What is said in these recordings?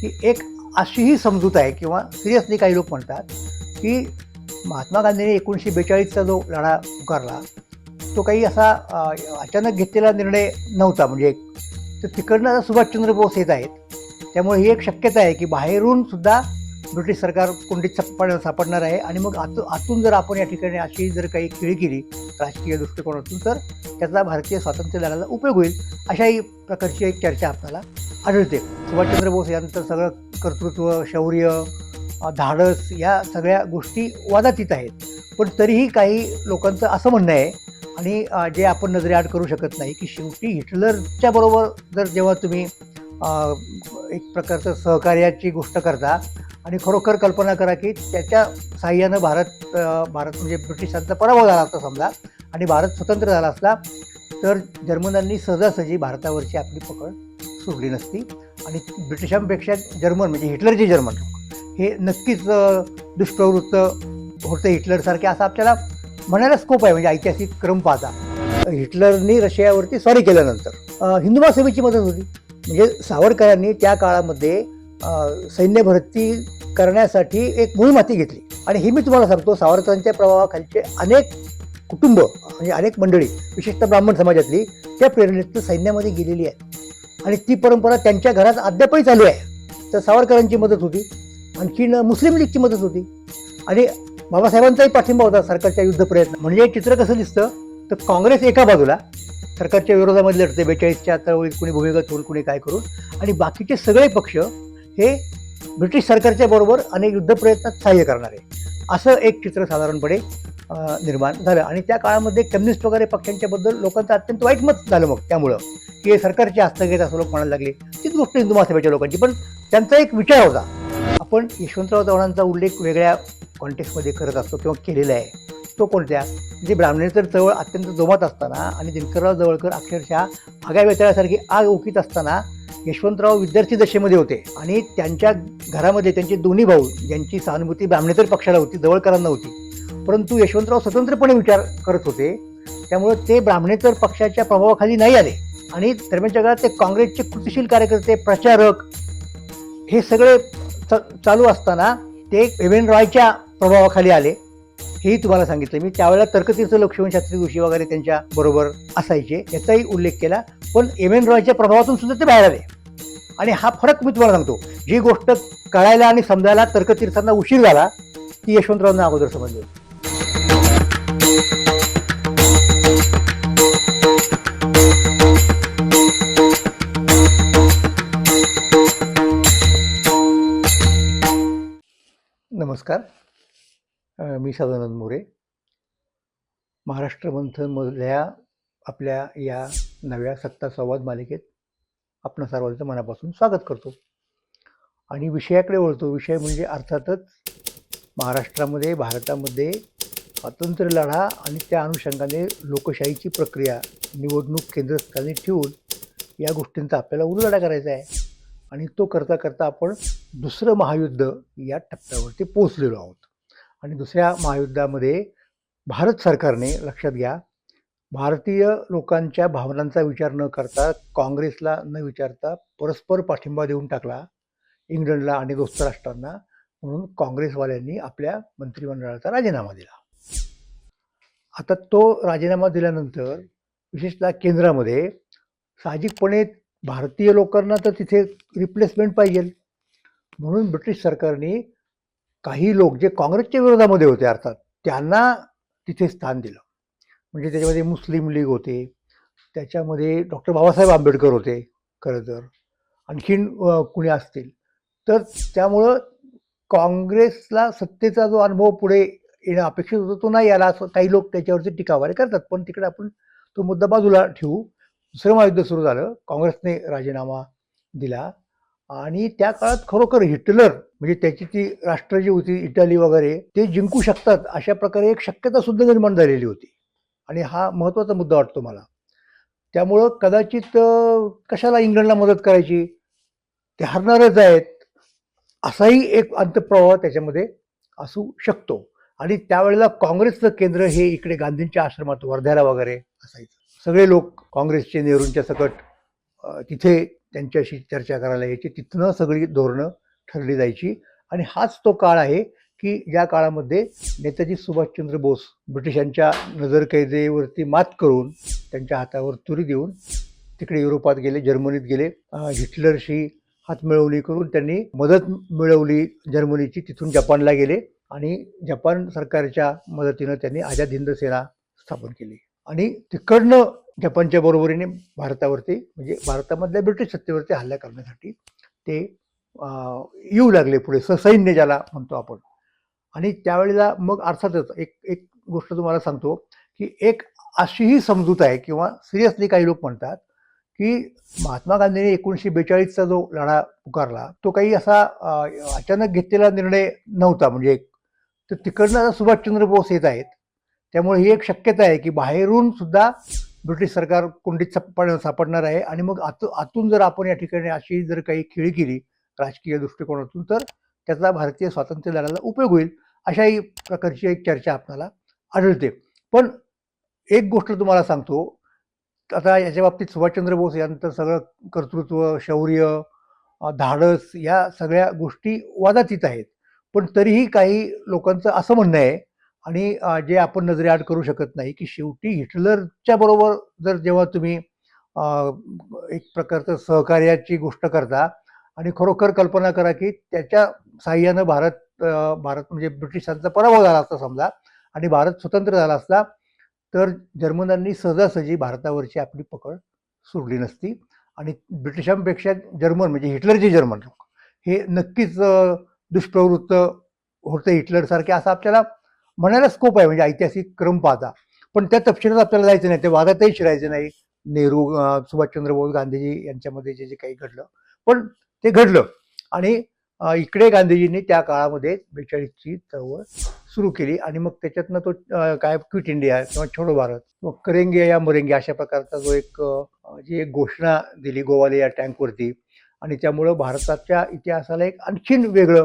की एक अशीही समजूत आहे किंवा सिरियसली काही लोक म्हणतात की महात्मा गांधींनी एकोणीसशे बेचाळीसचा जो लढा पुकारला तो काही असा अचानक घेतलेला निर्णय नव्हता. म्हणजे तर तिकडनं सुभाषचंद्र बोस येत आहेत. त्यामुळे ही एक शक्यता आहे की बाहेरून सुद्धा ब्रिटिश सरकार कोणती सापड सापडणार आहे. आणि मग आत आतून जर आपण या ठिकाणी अशी जर काही खेळी केली राजकीय दृष्टिकोनातून तर त्याचा भारतीय स्वातंत्र्य लढ्याला उपयोग होईल अशाही प्रकारची एक चर्चा आपल्याला आढळते. सुभाषचंद्र बोस यांचं सगळं कर्तृत्व शौर्य धाडस या सगळ्या गोष्टी वादातीत आहेत. पण तरीही काही लोकांचं असं म्हणणं आहे आणि जे आपण नजरेआड करू शकत नाही की शेवटी हिटलरच्या बरोबर जर जेव्हा तुम्ही एक प्रकारचं सहकार्याची गोष्ट करता. आणि खरोखर कल्पना करा की त्याच्या साह्यानं भारत भारत म्हणजे ब्रिटिशांचा पराभव झाला असता समजा. आणि भारत स्वतंत्र झाला असला तर जर्मनांनी सहजासहजी भारतावरची आपली पकड सोडली नसती. आणि ब्रिटिशांपेक्षा जर्मन म्हणजे हिटलरचे जर्मन लोक. हे नक्कीच दुष्प्रवृत्त होते हिटलरसारखे असं आपल्याला म्हणायला स्कोप आहे. म्हणजे ऐतिहासिक क्रम पाहता. हिटलरनी रशियावरती सॉरी केल्यानंतर. हिंदुमा हिंदू महासभेची मदत होती. म्हणजे सावरकरांनी त्या काळामध्ये सैन्य भरती करण्यासाठी एक मोहीम हाती घेतली. आणि हे मी तुम्हाला सांगतो सावरकरांच्या प्रभावाखालचे अनेक कुटुंब म्हणजे अनेक मंडळी विशेषतः ब्राह्मण समाजातली त्या प्रेरणेत सैन्यामध्ये गेलेली आहे आणि ती परंपरा त्यांच्या घरात अद्यापही चालू आहे. तर सावरकरांची मदत होती. आणखीन मुस्लिम लीगची मदत होती. आणि बाबासाहेबांचाही पाठिंबा होता सरकारच्या युद्ध प्रयत्न. म्हणजे चित्र कसं दिसतं? तर काँग्रेस एका बाजूला सरकारच्या विरोधामध्ये लढते बेचाळीसच्या चळवळीत कुणी भूमिगत होऊन कुणी काय करून. आणि बाकीचे सगळे पक्ष हे ब्रिटिश सरकारच्या बरोबर अनेक युद्ध प्रयत्नात सहाय्य करणारे असं एक चित्र साधारणपणे निर्माण झालं. आणि त्या काळामध्ये कम्युनिस्ट वगैरे पक्षांच्याबद्दल लोकांचं अत्यंत वाईट मत झालं मग त्यामुळं. की हे सरकारचे हस्तगत असं लोक म्हणायला लागले. तीच गोष्ट हिंदू महासभेच्या लोकांची. पण त्यांचा एक विचार होता. आपण यशवंतराव चव्हाणांचा उल्लेख वेगळ्या कॉन्टेक्स्टमध्ये करत असतो किंवा केलेला आहे. तो कोणत्या? जे ब्राह्मणेतर चळवळ अत्यंत जोमात असताना आणि दिनकरराव जवळकर अक्षरशः आगाय वेताळासारखी आग ओकीत असताना यशवंतराव विद्यार्थी दशेमध्ये होते. आणि त्यांच्या घरामध्ये त्यांचे दोन्ही भाऊ ज्यांची सहानुभूती ब्राह्मणेतर पक्षाला होती जवळकरांना होती. परंतु यशवंतराव स्वतंत्रपणे विचार करत होते. त्यामुळं ते ब्राह्मणेतर पक्षाच्या प्रभावाखाली नाही आले. आणि दरम्यानच्या काळात ते काँग्रेसचे कृतिशील कार्यकर्ते प्रचारक हे सगळे च- चालू असताना ते एवेन रॉयच्या प्रभावाखाली आले. हेही तुम्हाला सांगितलं. मी त्यावेळेला तर्कतीर्थ लक्ष्मण शास्त्री जोशी वगैरे त्यांच्या बरोबर असायचे याचाही उल्लेख केला. पण एम एन रॉयच्या प्रभावातून सुद्धा ते बाहेर आले. आणि हा फरक मी तुम्हाला सांगतो. जी गोष्ट कळायला आणि समजायला तर्कतीर्थांना उशीर झाला ती यशवंतरावांना अगोदर समजली. नमस्कार. मी सदानंद मोरे. महाराष्ट्र मंथनमधल्या आपल्या या नव्या सत्ता संवाद मालिकेत आपण सर्वांचं मनापासून स्वागत करतो. आणि विषयाकडे वळतो. विषय म्हणजे अर्थातच महाराष्ट्रामध्ये भारतामध्ये स्वातंत्र्य लढा आणि त्या अनुषंगाने लोकशाहीची प्रक्रिया निवडणूक केंद्रस्थानी ठेवून या गोष्टींचा आपल्याला उलगडा करायचा आहे. आणि तो करता करता आपण दुसरं महायुद्ध या टप्प्यावरती पोहोचलेलो आहोत. आणि दुसऱ्या महायुद्धामध्ये भारत सरकारने लक्षात घ्या भारतीय लोकांच्या भावनांचा विचार न करता काँग्रेसला न विचारता परस्पर पाठिंबा देऊन टाकला इंग्लंडला आणि दोस्त राष्ट्रांना म्हणून काँग्रेसवाल्यांनी आपल्या मंत्रिमंडळाचा राजीनामा दिला. आता तो राजीनामा दिल्यानंतर विशेषतः केंद्रामध्ये साहजिकपणे भारतीय लोकांना तर तिथे रिप्लेसमेंट पाहिजे म्हणून ब्रिटिश सरकारने काही लोक जे काँग्रेसच्या विरोधामध्ये होते अर्थात त्यांना तिथे स्थान दिलं. म्हणजे त्याच्यामध्ये मुस्लिम लीग होते त्याच्यामध्ये डॉक्टर बाबासाहेब आंबेडकर होते खरं तर. आणखीन कुणी असतील. तर त्यामुळं काँग्रेसला सत्तेचा जो अनुभव पुढे येणं अपेक्षित होतं तो नाही आला. असं काही लोक त्याच्यावरती टीकावारे करतात. पण तिकडे आपण तो मुद्दा बाजूला ठेवू. दुसरं महायुद्ध सुरू झालं. काँग्रेसने राजीनामा दिला. आणि त्या काळात खरोखर हिटलर म्हणजे त्याची ती राष्ट्र जी होती इटाली वगैरे ते जिंकू शकतात अशा प्रकारे एक शक्यता सुद्धा निर्माण झालेली होती. आणि हा महत्त्वाचा मुद्दा वाटतो मला. त्यामुळं कदाचित कशाला इंग्लंडला मदत करायची? ते हरणारच आहेत. असाही एक अंतप्रवाह त्याच्यामध्ये असू शकतो. आणि त्यावेळेला काँग्रेसचं केंद्र हे इकडे गांधींच्या आश्रमात वर्ध्याला वगैरे असायचं. सगळे लोक काँग्रेसचे नेहरूंच्या सकट तिथे त्यांच्याशी चर्चा करायला यायची. तिथनं सगळी धोरणं ठरली जायची. आणि हाच तो काळ आहे की ज्या काळामध्ये नेताजी सुभाषचंद्र बोस ब्रिटिशांच्या नजरकैदेवरती मात करून त्यांच्या हातावर तुरी देऊन तिकडे युरोपात गेले जर्मनीत गेले. हिटलरशी हातमिळवणी करून त्यांनी मदत मिळवली जर्मनीची तिथून जपानला गेले. आणि जपान सरकारच्या मदतीनं त्यांनी आझाद हिंद सेना स्थापन केली. आणि तिकडनं जपानच्या बरोबरीने भारतावरती म्हणजे भारतामधल्या ब्रिटिश सत्तेवरती हल्ला करण्यासाठी ते येऊ लागले पुढे ससैन्य ज्याला म्हणतो आपण. आणि त्यावेळेला मग अर्थातच एक एक गोष्ट तुम्हाला सांगतो की एक अशीही समजूत आहे किंवा सिरियसली काही लोक म्हणतात की महात्मा गांधीने एकोणीसशे बेचाळीसचा जो लढा पुकारला तो काही असा अचानक घेतलेला निर्णय नव्हता. म्हणजे एक तर तिकडनं आता सुभाषचंद्र बोस येत आहेत. त्यामुळे ही एक शक्यता आहे की बाहेरून सुद्धा ब्रिटिश सरकार कोंडीत सापड सापडणार आहे. आणि मग आत आतून जर आपण या ठिकाणी अशी जर काही खेळी केली राजकीय दृष्टिकोनातून तर त्याचा भारतीय स्वातंत्र्य लढ्याला उपयोग होईल अशाही प्रकारची एक चर्चा आपल्याला आढळते. पण एक गोष्ट तुम्हाला सांगतो आता याच्या बाबतीत सुभाषचंद्र बोस यांचं सगळं कर्तृत्व शौर्य धाडस या सगळ्या गोष्टी वादातीत आहेत. पण तरीही काही लोकांचं असं म्हणणं आहे आणि जे आपण नजरेआड करू शकत नाही की शेवटी हिटलरच्या बरोबर जर जेव्हा तुम्ही एक प्रकारचं सहकार्याची गोष्ट करता आणि खरोखर कल्पना करा की त्याच्या साह्यानं भारत भारत म्हणजे ब्रिटिशांचा पराभव झाला असता समजा आणि भारत स्वतंत्र झाला असता तर जर्मनांनी सहजासहजी भारतावरची आपली पकड सोडली नसती आणि ब्रिटिशांपेक्षा जर्मन म्हणजे हिटलरचे जर्मन लोक हे नक्कीच दुष्प्रवृत्त होते हिटलरसारखे. असं आपल्याला म्हणायला स्कोप आहे म्हणजे ऐतिहासिक क्रम पाहता. पण त्या तपशिलात आपल्याला जायचं नाही ते वादातही शिरायचं नाही. नेहरू सुभाषचंद्र बोस गांधीजी यांच्यामध्ये जे जे काही घडलं. पण ते घडलं. आणि इकडे गांधीजींनी त्या काळामध्ये बेचाळीसची चळवळ सुरू केली. आणि मग त्याच्यातनं तो काय क्विट इंडिया किंवा छोडो भारत मग करेंगे या मरेंगे अशा प्रकारचा जो एक जी एक घोषणा दिली गोवाले या टँकवरती आणि त्यामुळं भारताच्या इतिहासाला एक आणखीन वेगळं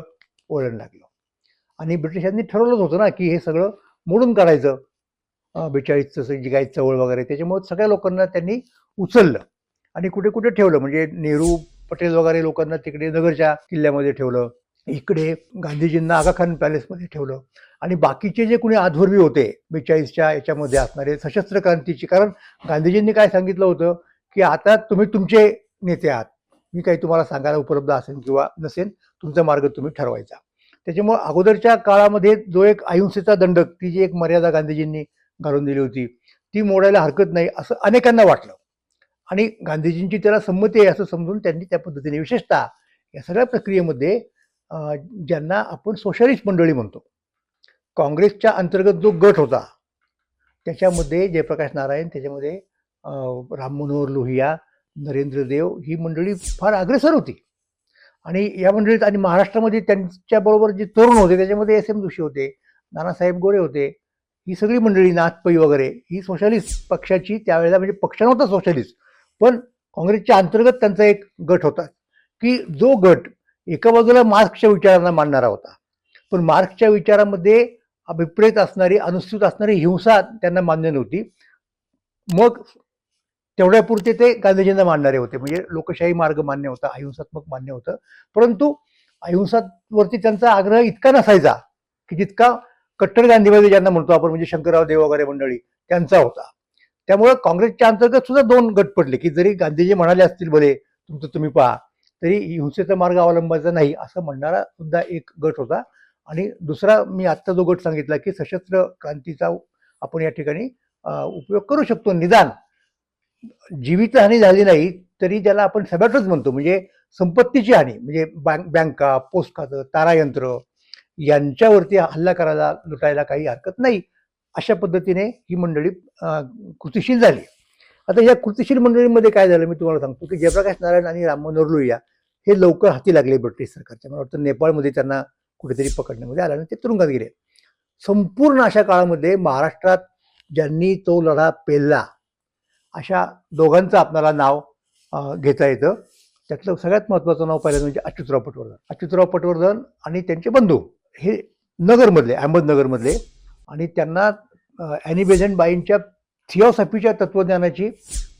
वळण लागलं. आणि ब्रिटिशांनी ठरवलंच होतं ना की हे सगळं मोडून काढायचं. बेचाळीसचं जी काही चवळ वगैरे त्याच्यामुळे सगळ्या लोकांना त्यांनी उचललं. आणि कुठे कुठे ठेवलं म्हणजे नेहरू पटेल वगैरे लोकांना तिकडे नगरच्या किल्ल्यामध्ये ठेवलं इकडे गांधीजींना आगा खान पॅलेसमध्ये ठेवलं. आणि बाकीचे जे कुणी आधुर्वी होते बेचाळीसच्या याच्यामध्ये असणारे सशस्त्र क्रांतीची कारण गांधीजींनी काय सांगितलं होतं की आता तुम्ही तुमचे नेते आहात. मी काही तुम्हाला सांगायला उपलब्ध असेल किंवा नसेल तुमचा मार्ग तुम्ही ठरवायचा. त्याच्यामुळं अगोदरच्या काळामध्ये जो एक अहिंसेचा दंडक ती जी एक मर्यादा गांधीजींनी घालून दिली होती ती मोडायला हरकत नाही असं अनेकांना वाटलं. आणि गांधीजींची त्याला संमती आहे असं समजून त्यांनी त्या पद्धतीने विशेषतः या सगळ्या प्रक्रियेमध्ये ज्यांना आपण सोशलिस्ट मंडळी म्हणतो काँग्रेसच्या अंतर्गत जो गट होता त्याच्यामध्ये जयप्रकाश नारायण त्याच्यामध्ये राम मनोहर लोहिया नरेंद्र देव ही मंडळी फार अग्रेसर होती. आणि या मंडळीत आणि महाराष्ट्रामध्ये त्यांच्याबरोबर जे तरुण होते त्याच्यामध्ये एस एम जोशी होते नानासाहेब गोरे होते ही सगळी मंडळी नाथपई वगैरे ही सोशलिस्ट पक्षाची त्यावेळेला म्हणजे पक्ष नव्हता सोशलिस्ट पण काँग्रेसच्या अंतर्गत त्यांचा एक गट होता की जो गट एका बाजूला मार्क्सच्या विचारांना मानणारा होता पण मार्क्सच्या विचारामध्ये अभिप्रेत असणारी अनुसूचित असणारी हिंसा त्यांना मान्य नव्हती. मग तेवढ्यापुरते ते गांधीजींना मानणारे होते. म्हणजे लोकशाही मार्ग मान्य होता अहिंसात्मक मान्य होतं. परंतु अहिंसावरती त्यांचा आग्रह इतका नसायचा की जितका कट्टर गांधीवादी ज्यांना म्हणतो आपण म्हणजे शंकरराव देव वगैरे मंडळी त्यांचा होता. त्यामुळे काँग्रेसच्या अंतर्गत सुद्धा दोन गट पडले की जरी गांधीजी म्हणाले असतील भले तुमचं तुम्ही पहा तरी हिंसेचा मार्ग अवलंबायचा नाही असं म्हणणारा सुद्धा एक गट होता. आणि दुसरा मी आत्ता जो गट सांगितला की सशस्त्र क्रांतीचा आपण या ठिकाणी उपयोग करू शकतो निदान. जीवितहानी झाली नाही तरी ज्याला आपण सगळ्यातच म्हणतो म्हणजे संपत्तीची हानी म्हणजे बँक बँका पोस्ट खातं तारायंत्र यांच्यावरती हल्ला करायला लुटायला काही हरकत नाही. अशा पद्धतीने ही मंडळी कृतिशील झाली. आता या कृतिशील मंडळीमध्ये काय झालं? मी तुम्हाला सांगतो की जयप्रकाश नारायण आणि राम मनोहर लोहिया हे लवकर हाती लागले ब्रिटिश सरकारच्या. मला वाटतं नेपाळमध्ये त्यांना कुठेतरी पकडण्यामध्ये आलं आणि ते तुरुंगात गेले. संपूर्ण अशा काळामध्ये महाराष्ट्रात ज्यांनी तो लढा पेलला अशा दोघांचं आपल्याला नाव घेता येतं. त्यातलं सगळ्यात महत्त्वाचं नाव पहिलं म्हणजे अच्युतराव पटवर्धन. अच्युतराव पटवर्धन आणि त्यांचे बंधू हे नगरमधले अहमदनगरमधले. आणि त्यांना ॲनी बेझंट बाईंच्या थिओसॉफीच्या तत्त्वज्ञानाची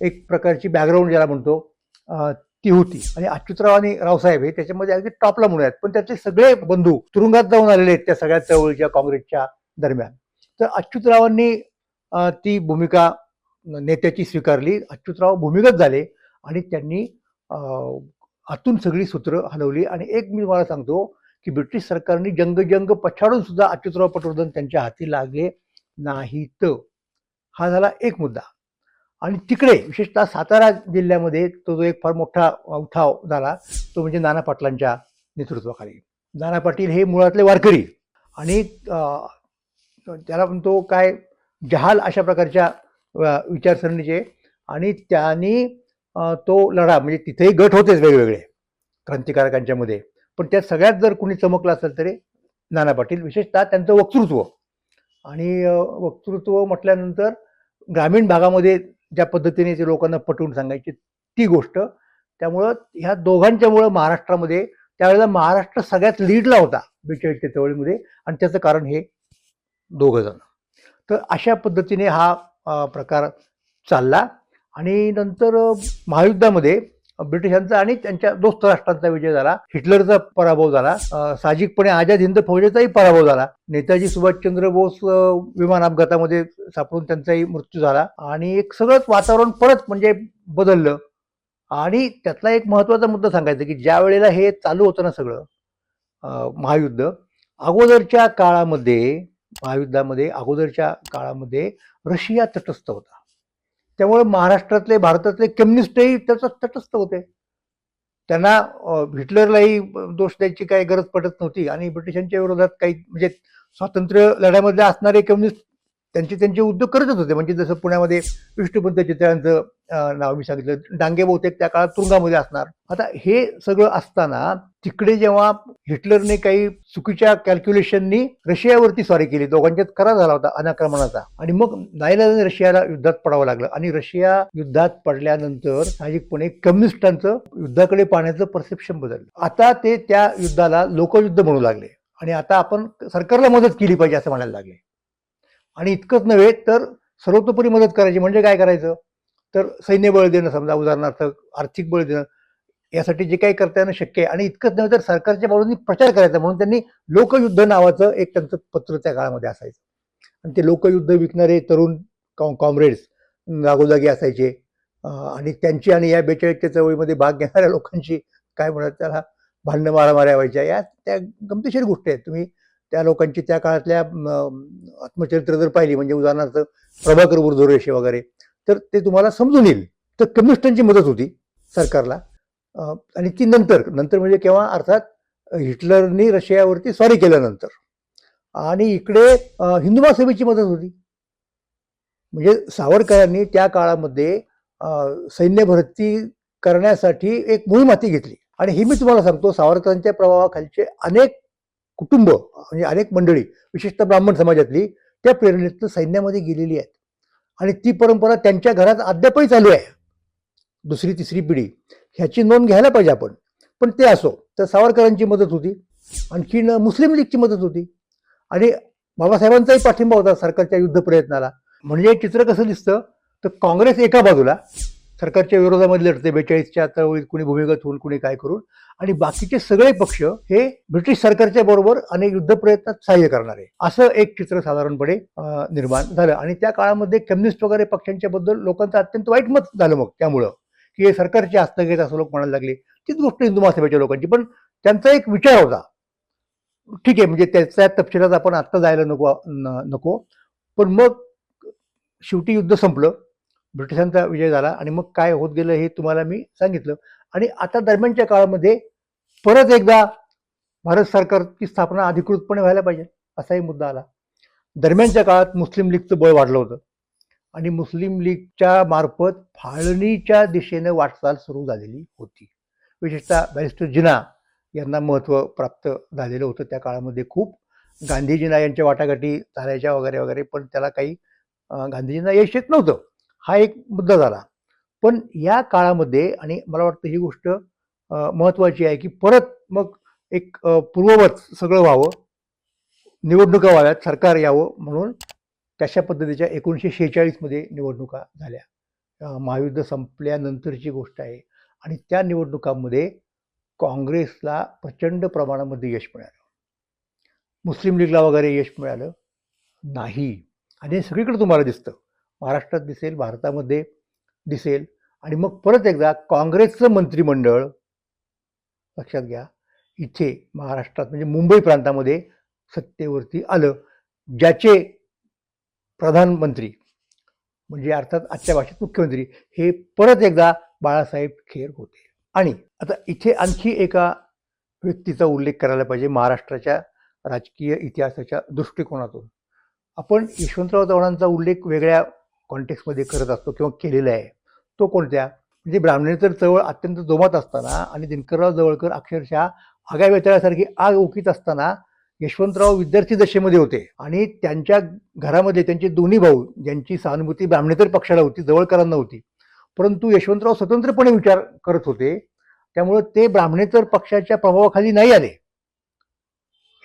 एक प्रकारची बॅकग्राऊंड ज्याला म्हणतो ती होती. आणि अच्युतराव आणि रावसाहेब हे त्याच्यामध्ये अगदी टॉपला म्हणून आहेत. पण त्याचे सगळे बंधू तुरुंगात जाऊन आलेले आहेत त्या सगळ्या चळवळीच्या काँग्रेसच्या दरम्यान. तर अच्युतरावांनी ती भूमिका नेत्याची स्वीकारली. अच्युतराव भूमिगत झाले आणि त्यांनी आतून सगळी सूत्र हलवली. आणि एक मी मला सांगतो की ब्रिटिश सरकारने जंगजंग पछाडून सुद्धा अच्युतराव पटवर्धन त्यांच्या हाती लागले नाहीत. हा झाला एक मुद्दा. आणि तिकडे विशेषतः सातारा जिल्ह्यामध्ये तो जो एक फार मोठा उठाव झाला तो म्हणजे नाना पाटलांच्या नेतृत्वाखाली. नाना पाटील हे मुळातले वारकरी. आणि त्याला म्हणतो काय जहाल अशा प्रकारच्या विचारसरणीचे. आणि त्यांनी तो लढा म्हणजे तिथेही गट होतेच वेगवेगळे क्रांतिकारकांच्यामध्ये पण त्यात सगळ्यात जर कुणी चमकलं असेल तरी नाना पाटील विशेषतः त्यांचं वक्तृत्व. आणि वक्तृत्व म्हटल्यानंतर ग्रामीण भागामध्ये ज्या पद्धतीने ते लोकांना पटवून सांगायची ती गोष्ट त्यामुळं ह्या दोघांच्यामुळं महाराष्ट्रामध्ये त्यावेळेला महाराष्ट्र सगळ्यात लीडला होता बेचाळीसच्या चळवळीमध्ये. आणि त्याचं कारण हे दोघं जण. तर अशा पद्धतीने हा प्रकार चालला. आणि नंतर महायुद्धामध्ये ब्रिटिशांचा आणि त्यांच्या दोस्त राष्ट्रांचा विजय झाला. हिटलरचा पराभव झाला. साहजिकपणे आझाद हिंद फौजेचाही पराभव झाला. नेताजी सुभाषचंद्र बोस विमान अपघातामध्ये सापडून त्यांचाही मृत्यू झाला. आणि एक सगळंच वातावरण परत म्हणजे बदललं. आणि त्यातला एक महत्त्वाचा मुद्दा सांगायचा की ज्या वेळेला हे चालू होतं ना सगळं महायुद्ध अगोदरच्या काळामध्ये महायुद्धामध्ये अगोदरच्या काळामध्ये रशिया तटस्थ होता. त्यामुळे महाराष्ट्रातले भारतातले कम्युनिस्टही त्याचा तटस्थ होते. त्यांना हिटलरलाही दोष द्यायची काही गरज पडत नव्हती आणि ब्रिटिशांच्या विरोधात काही म्हणजे स्वातंत्र्य लढ्यामध्ये असणारे कम्युनिस्ट त्यांचे त्यांचे उद्योग करतच होते. म्हणजे जसं पुण्यामध्ये विष्णुपंत चित्रांचं नाव मी सांगितलं डांगे बहुतेक त्या काळात तुरुंगामध्ये असणार. आता हे सगळं असताना तिकडे जेव्हा हिटलरने काही चुकीच्या कॅल्क्युलेशननी रशियावरती स्वारी केली दोघांच्यात करार झाला होता अनाक्रमणाचा. आणि मग नाईलाजाने रशियाला युद्धात पडावं लागलं. आणि रशिया युद्धात पडल्यानंतर साहजिकपणे कम्युनिस्टांचं युद्धाकडे पाहण्याचं परसेप्शन बदललं. आता ते त्या युद्धाला लोकयुद्ध म्हणू लागले. आणि आता आपण सरकारला मदत केली पाहिजे असं म्हणायला लागले. आणि इतकंच नव्हे तर सर्वतोपरी मदत करायची म्हणजे काय करायचं? तर सैन्य बळ देणं समजा उदाहरणार्थ आर्थिक बळ देणं यासाठी जे काही करता येणं शक्य आहे. आणि इतकंच नव्हे तर सरकारच्या बाजूनी प्रचार करायचा म्हणून त्यांनी लोकयुद्ध नावाचं एक त्यांचं पत्र त्या काळामध्ये असायचं. आणि ते लोकयुद्ध विकणारे तरुण कॉम्रेड्स जागोजागी असायचे. आणि त्यांची आणि या बेचाळीसच्या चळवळीमध्ये भाग घेणाऱ्या लोकांची काय म्हणत त्याला? भांडणं मारामाऱ्या व्हायच्या. या त्या गमतीशीर गोष्टी आहेत. तुम्ही त्या लोकांची त्या काळातल्या आत्मचरित्र जर पाहिली म्हणजे उदाहरणार्थ प्रभाकर बुरधोरेशे वगैरे तर ते तुम्हाला समजून येईल. तर कम्युनिस्टांची मदत होती सरकारला. आणि ती नंतर नंतर म्हणजे केव्हा? अर्थात हिटलरनी रशियावरती स्वारी केल्यानंतर. आणि इकडे अं, हिंदू महासभेची मदत होती. म्हणजे सावरकरांनी त्या काळामध्ये सैन्य भरती करण्यासाठी एक मोहीम हाती घेतली. आणि हे मी तुम्हाला सांगतो सावरकरांच्या प्रभावाखालचे अनेक कुटुंब म्हणजे अनेक मंडळी विशेषतः ब्राह्मण समाजातली त्या प्रेरणेतनं सैन्यामध्ये गेलेली आहेत. आणि ती परंपरा त्यांच्या घरात अद्यापही चालू आहे. दुसरी तिसरी पिढी ह्याची नोंद घ्यायला पाहिजे आपण. पण ते असो तर सावरकरांची मदत होती. आणखीन मुस्लिम लीगची मदत होती. आणि बाबासाहेबांचाही पाठिंबा होता सरकारच्या युद्ध प्रयत्नाला म्हणजे चित्र कसं दिसतं? तर काँग्रेस एका बाजूला सरकारच्या विरोधामध्ये लढते बेचाळीसच्या चळवळीत कुणी भूमिगत होऊन कुणी काय करून. आणि बाकीचे सगळे पक्ष हे ब्रिटिश सरकारच्या बरोबर अनेक युद्ध प्रयत्नात सहाय्य करणारे असं एक चित्र साधारणपणे निर्माण झालं. आणि त्या काळामध्ये कम्युनिस्ट वगैरे पक्षांच्या बद्दल लोकांचं अत्यंत वाईट मत झालं मग त्यामुळं. की हे सरकारचे हस्तगेत असं लोक म्हणायला लागले. तीच गोष्ट हिंदू महासभेच्या लोकांची. पण त्यांचा एक विचार होता. ठीक आहे म्हणजे त्याच्या तपशिलात आपण आत्ता जायला नको न- नको. पण मग शेवटी युद्ध संपलं. ब्रिटिशांचा विजय झाला आणि मग काय होत गेलं हे तुम्हाला मी सांगितलं. आणि आता दरम्यानच्या काळामध्ये परत एकदा भारत सरकारची स्थापना अधिकृतपणे व्हायला पाहिजे असाही मुद्दा आला. दरम्यानच्या काळात मुस्लिम लीगचं बळ वाढलं होतं. आणि मुस्लिम लीगच्या मार्फत फाळणीच्या दिशेनं वाटचाल सुरू झालेली होती. विशेषतः बॅरिस्टर जिना यांना महत्त्व प्राप्त झालेलं होतं त्या काळामध्ये खूप. गांधीजींना यांच्या वाटाघाटी चालायच्या वगैरे वगैरे पण त्याला काही गांधीजींना यश येत नव्हतं. हा एक मुद्दा झाला. पण या काळामध्ये आणि मला वाटतं ही गोष्ट महत्त्वाची आहे की परत मग एक पूर्ववत सगळं व्हावं निवडणुका व्हाव्यात सरकार यावं म्हणून तशा पद्धतीच्या एकोणीसशे शेहेचाळीसमध्ये निवडणुका झाल्या. महायुद्ध संपल्यानंतरची गोष्ट आहे आणि त्या निवडणुकांमध्ये काँग्रेसला प्रचंड प्रमाणामध्ये यश मिळालं. मुस्लिम लीगला वगैरे यश मिळालं? नाही. आणि हे सगळीकडे तुम्हाला दिसतं. महाराष्ट्रात दिसेल भारतामध्ये दिसेल. आणि मग परत एकदा काँग्रेसचं मंत्रिमंडळ लक्षात घ्या इथे महाराष्ट्रात म्हणजे मुंबई प्रांतामध्ये सत्तेवरती आलं ज्याचे प्रधानमंत्री म्हणजे अर्थात आजच्या भाषेत मुख्यमंत्री हे परत एकदा बाळासाहेब खेर होते. आणि आता इथे आणखी एका व्यक्तीचा उल्लेख करायला पाहिजे महाराष्ट्राच्या राजकीय इतिहासाच्या दृष्टिकोनातून. आपण यशवंतराव चव्हाणांचा उल्लेख वेगळ्या कॉन्टेक्समध्ये करत असतो किंवा केलेला आहे. तो कोणत्या? म्हणजे ब्राह्मणेतर चळवळ अत्यंत जोमात असताना आणि दिनकरराव जवळकर अक्षरशः आगाय वेतळासारखी आग ओकीत असताना यशवंतराव विद्यार्थी दशेमध्ये होते. आणि त्यांच्या घरामध्ये त्यांचे दोन्ही भाऊ ज्यांची सहानुभूती ब्राह्मणेतर पक्षाला होती जवळकरांना होती. परंतु यशवंतराव स्वतंत्रपणे विचार करत होते. त्यामुळं ते ब्राह्मणेतर पक्षाच्या प्रभावाखाली नाही आले.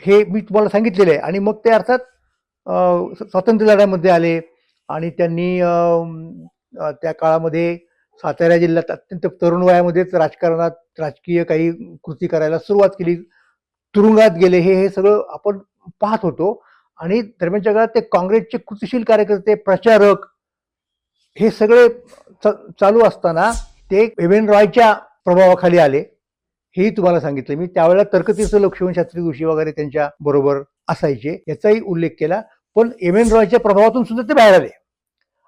हे मी तुम्हाला सांगितलेलं आहे. आणि मग ते अर्थात स्वातंत्र्य लढ्यामध्ये आले. आणि त्यांनी त्या काळामध्ये सातारा जिल्ह्यात अत्यंत तरुण वयामध्येच राजकारणात राजकीय काही कृती करायला सुरुवात केली. तुरुंगात गेले हे हे सगळं आपण पाहत होतो. आणि दरम्यानच्या काळात ते काँग्रेसचे कृतिशील कार्यकर्ते प्रचारक हे सगळे च- चालू असताना ते एवेन रॉयच्या प्रभावाखाली आले. हेही तुम्हाला सांगितलं मी. त्यावेळेला तर्कतीर्थ लक्ष्मण शास्त्री जोशी वगैरे त्यांच्या बरोबर असायचे. याचाही उल्लेख केला. पण एम एन रॉयच्या प्रभावातून सुद्धा ते बाहेर आले.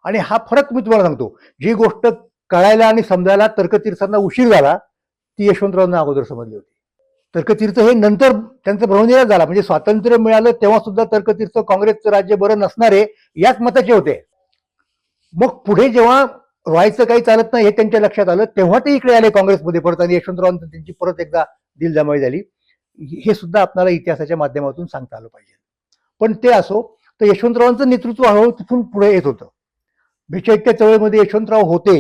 आणि हा फरक मी तुम्हाला सांगतो. जी गोष्ट कळायला आणि समजायला तर्कतीर्थांना उशीर झाला ती यशवंतरावांना अगोदर समजली होती. तर्कतीर्थ हे नंतर त्यांचं भ्रमनिराश झाला. म्हणजे स्वातंत्र्य मिळालं तेव्हा सुद्धा तर्कतीर्थ काँग्रेसचं राज्य बरं नसणारे याच मताचे होते. मग पुढे जेव्हा रॉयचं काही चालत नाही हे त्यांच्या लक्षात आलं तेव्हा ते इकडे आले काँग्रेसमध्ये परत आणि यशवंतरावांचं त्यांची परत एकदा दिलजमाई झाली. हे सुद्धा आपल्याला इतिहासाच्या माध्यमातून सांगता आलं पाहिजे. पण ते असो तर यशवंतरावांचं नेतृत्व हळूहळू तिथून पुढे येत होतं. बेचाळीसच्या चळवळीमध्ये यशवंतराव होते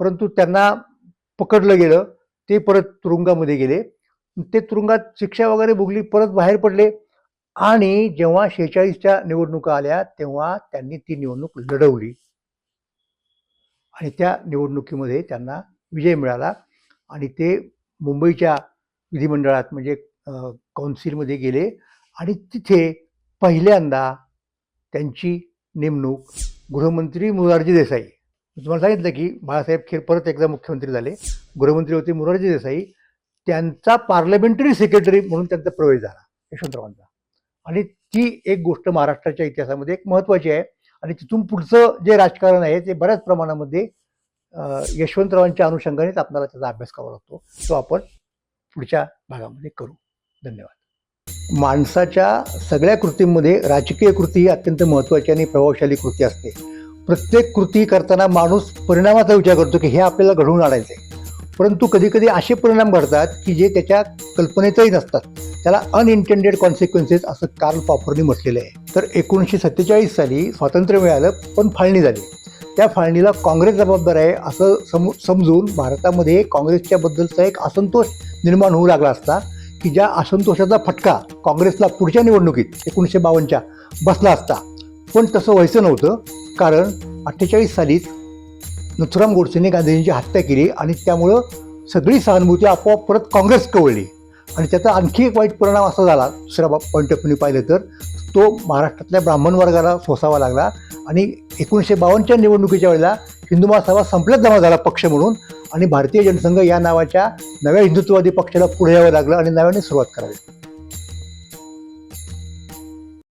परंतु त्यांना पकडलं गेलं ते परत तुरुंगामध्ये गेले. ते तुरुंगात शिक्षा वगैरे भोगली परत बाहेर पडले. आणि जेव्हा शेहेचाळीसच्या निवडणुका आल्या तेव्हा त्यांनी ती निवडणूक लढवली. आणि त्या निवडणुकीमध्ये त्यांना विजय मिळाला. आणि ते मुंबईच्या विधिमंडळात म्हणजे काउन्सिलमध्ये गेले. आणि तिथे पहिल्यांदा त्यांची नेमणूक गृहमंत्री मोरारजी देसाई. तुम्हाला सांगितलं की बाळासाहेब खेर परत एकदा मुख्यमंत्री झाले. गृहमंत्री होते मोरारजी देसाई. त्यांचा पार्लमेंटरी सेक्रेटरी म्हणून त्यांचा प्रवेश झाला यशवंतरावांचा. आणि ती एक गोष्ट महाराष्ट्राच्या इतिहासामध्ये एक महत्त्वाची आहे. आणि तिथून पुढचं जे राजकारण आहे ते बऱ्याच प्रमाणामध्ये यशवंतरावांच्या अनुषंगानेच आपल्याला त्याचा अभ्यास करावा लागतो. तो आपण पुढच्या भागामध्ये करू. धन्यवाद. माणसाच्या सगळ्या कृतींमध्ये राजकीय कृती ही अत्यंत महत्त्वाची आणि प्रभावशाली कृती असते. प्रत्येक कृती करताना माणूस परिणामाचा विचार करतो की हे आपल्याला घडवून आणायचं आहे परंतु कधीकधी असे परिणाम घडतात की जे त्याच्या कल्पनेतही नसतात. त्याला अनइंटेंडेड कॉन्सिक्वेन्सेस असं कार्ल पॉफरने म्हटलेलं आहे. तर एकोणीसशे सत्तेचाळीस साली स्वातंत्र्य मिळालं पण फाळणी झाली. त्या फाळणीला काँग्रेस जबाबदार आहे असं सम समजून भारतामध्ये काँग्रेसच्याबद्दलचा एक असंतोष निर्माण होऊ लागला असता की ज्या असंतोषाचा फटका काँग्रेसला पुढच्या निवडणुकीत एकोणीसशे बावन्नच्या बसला असता. पण तसं व्हायचं नव्हतं कारण अठ्ठेचाळीस सालीच नथुराम गोडसेने गांधीजींची हत्या केली आणि त्यामुळं सगळी सहानुभूती आपोआप परत काँग्रेस कवळली. आणि त्याचा आणखी एक वाईट परिणाम असा झाला दुसऱ्या पॉईंट ऑफ व्ह्यू पाहिलं तर तो महाराष्ट्रातल्या ब्राह्मण वर्गाला सोसावा लागला आणि एकोणीसशे बावन्नच्या निवडणुकीच्या वेळेला हिंदू महासभा संपल्यात जमा झाला पक्ष म्हणून आणि भारतीय जनसंघ या नावाच्या नव्या हिंदुत्ववादी पक्षाला पुढे यावं लागलं आणि नव्याने सुरुवात करावी.